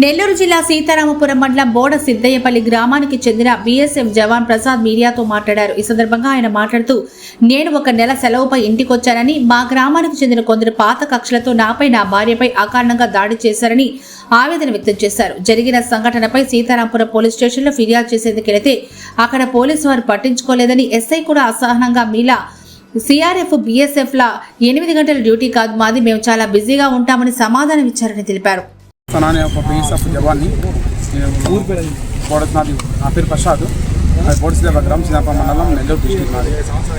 నెల్లూరు జిల్లా సీతారామపురం మండలం బోడ సిద్దయ్యపల్లి గ్రామానికి చెందిన బీఎస్ఎఫ్ జవాన్ ప్రసాద్ మీడియాతో మాట్లాడారు. ఈ సందర్భంగా ఆయన మాట్లాడుతూ నేను ఒక నెల సెలవుపై ఇంటికొచ్చానని మా గ్రామానికి చెందిన కొందరు పాత కక్షలతో నాపై నా భార్యపై అకారణంగా దాడి చేశారని ఆవేదన వ్యక్తం చేశారు. జరిగిన సంఘటనపై సీతారాంపురం పోలీస్ స్టేషన్లో ఫిర్యాదు చేసేందుకు వెళితే అక్కడ పోలీసు వారు పట్టించుకోలేదని ఎస్ఐ కూడా అసహనంగా మీలా సిఆర్ఎఫ్ బీఎస్ఎఫ్ ఎనిమిది గంటల డ్యూటీ కాదు మాది మేము చాలా బిజీగా ఉంటామని సమాధానం ఇచ్చారని తెలిపారు. అనే ఒక బీఎస్ఎఫ్ జవాన్ని. నేను బోడ నాది నా పేరు ప్రసాద్. అది బోడిసిదేవ గ్రామ సినాప మండలం నెల్లూరు డిస్టిక్ నాది.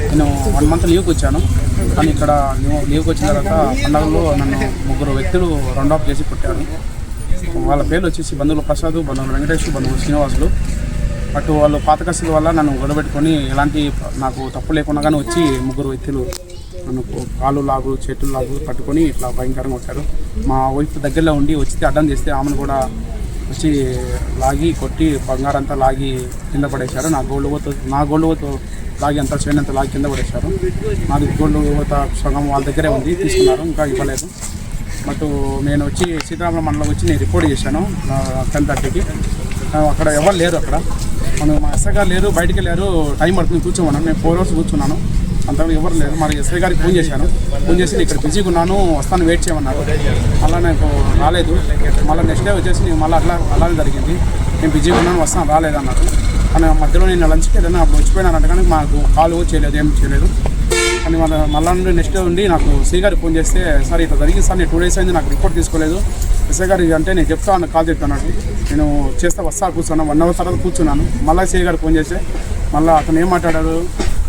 నేను వన్ మంత్ లీవ్కి వచ్చాను. కానీ ఇక్కడ లీవ్- లీవ్కి వచ్చిన తర్వాత పండగలో నన్ను ముగ్గురు వ్యక్తులు రౌండ్ ఆఫ్ చేసి పుట్టారు వాళ్ళ పేర్లు వచ్చేసి బంధువులు ప్రసాద్ బంధువులు వెంకటేష్ బంధువులు శ్రీనివాసులు. అటు వాళ్ళు పాతకస్తుల వల్ల నన్ను గొడవపెట్టుకొని ఎలాంటి నాకు తప్పు లేకుండా కానీ వచ్చి ముగ్గురు వ్యక్తులు నన్ను కాలు లాగు చెట్లు లాగు పట్టుకొని ఇట్లా భయంకరంగా వచ్చారు. మా వైఫ్ దగ్గరలో ఉండి వచ్చి అడ్డం చేస్తే ఆమెను కూడా వచ్చి లాగి కొట్టి బంగారంతా లాగి కింద పడేశారు. నా గోల్డ్ పోతూ నా గోల్డ్ పోతూ లాగి అంతా చైన్ అంతా లాగి కింద పడేశారు. నాది గోల్డ్ పోత సగం వాళ్ళ దగ్గరే ఉంది తీసుకున్నారు ఇంకా ఇవ్వలేదు. బట్ నేను వచ్చి సీతారామ మండలం వచ్చి నేను రిపోర్ట్ చేశాను టెన్ థర్టీకి. అక్కడ ఎవరు లేరు అక్కడ. మనం మా ఎస్ఐ గారు లేరు బయటికి వెళ్ళారు టైం పడుతుంది కూర్చోమన్నాను. నేను ఫోర్ అవర్స్ కూర్చున్నాను. అంతవరకు ఎవరు లేదు మరి ఎస్ఐ గారికి ఫోన్ చేశాను. ఫోన్ చేసి నేను ఇక్కడ బిజీగా ఉన్నాను వస్తాను వెయిట్ చేయమన్నారు. మళ్ళీ నాకు రాలేదు. మళ్ళీ నెక్స్ట్ డే వచ్చేసి నేను మళ్ళీ అట్లా అలానే జరిగింది. నేను బిజీగా ఉన్నాను వస్తాను రాలేదు అన్నారు కానీ మధ్యలో నేను లంచ్కి ఏదైనా అప్పుడు వచ్చిపోయినానంట కానీ మాకు కాల్ చేయలేదు ఏం చేయలేదు. కానీ మళ్ళీ మళ్ళా నుండి నెక్స్ట్ డే ఉండి నాకు సీ గారికి ఫోన్ చేస్తే సార్ ఇట్లా జరిగింది సార్ నేను టూ డేస్ అయింది నాకు రిపోర్ట్ తీసుకోలేదు. ఎస్ఐ గారు అంటే నేను చెప్తాను కాల్ చెప్తాను నేను చేస్తే వస్తా కూర్చున్నాను వన్ అవర్ తర్వాత కూర్చున్నాను. మళ్ళీ సీ గారికి ఫోన్ చేస్తే మళ్ళీ అతను ఏం మాట్లాడాడు?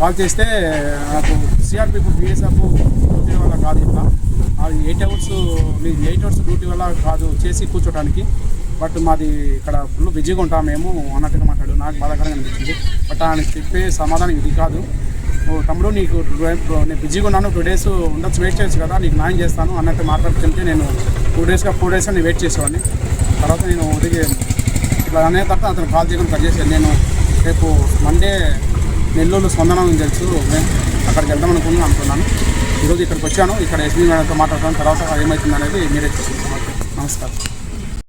కాల్ చేస్తే నాకు సిఆర్పి బిఎస్ఎఫ్ డ్యూటీ వల్ల కాదు ఇట్లా అది eight hours eight hours duty వల్ల కాదు చేసి కూర్చోడానికి బట్ మాది ఇక్కడ ఫుల్ బిజీగా ఉంటాం మేము అన్నట్టుగా మాట్లాడు. నాకు బాధాకరంగా అనిపించింది. బట్ ఆయన చెప్పే సమాధానం ఇది కాదు. తమ్ముడు నీకు నేను బిజీగా ఉన్నాను. టూ డేస్ ఉండొచ్చు వెయిట్ చేయొచ్చు కదా. నీకు న్యాయం చేస్తాను అన్నట్టు మాట్లాడుతుంటే నేను టూ డేస్గా ఫోర్ డేస్ నేను వెయిట్ చేసేవాడిని. తర్వాత నేను ఉదయం ఇట్లా అనే తర్వాత అతను కాల్ చేయడం కట్ చేశాను నేను రేపు మండే నెల్లూరు స్పందన తెలుసు. మేము అక్కడికి వెళ్దాం అనుకున్నాను అనుకున్నాను. ఈరోజు ఇక్కడికి వచ్చాను. ఇక్కడ ఎస్బీ మేడంతో మాట్లాడతాను. తర్వాత ఏమవుతుంది అనేది మీరే చూసుకుంటాం నమస్కారం.